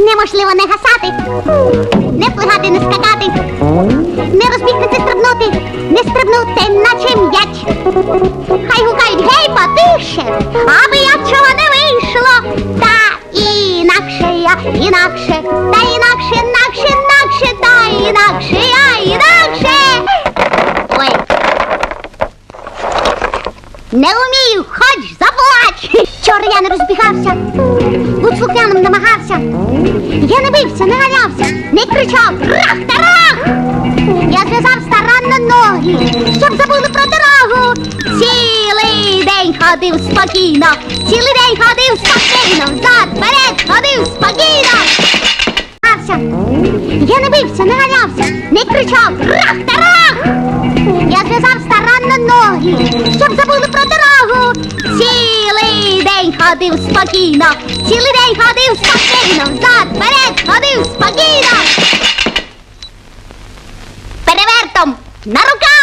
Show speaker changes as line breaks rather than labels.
Неможливо не гасати, не плигати, не скакати, не розбігтися, стрибнути, не стрибнути, наче м'яч. Хай гукають гей, потише, аби я чого не вийшло. Та інакше я, інакше, та інакше, інакше, інакше, та інакше я, інакше. Ой. Не вмію, хоч заплач. Вчора я не розбігався, будь слухняним намагався. Я не бився, не ганявся, не кричав рах та рах. Я зв'язав старанно ноги, щоб забули про дорогу. Цілий день ходив спокійно, цілий день ходив спокійно, взад, вперед ходив спокійно. Я не бився, не ганявся, не кричав рах та рах. Я зв'язав старанно ноги, щоб забули про ходив спокійно, цілий день ходив спокійно, взад, вперед ходив спокійно. Перевертом на руках.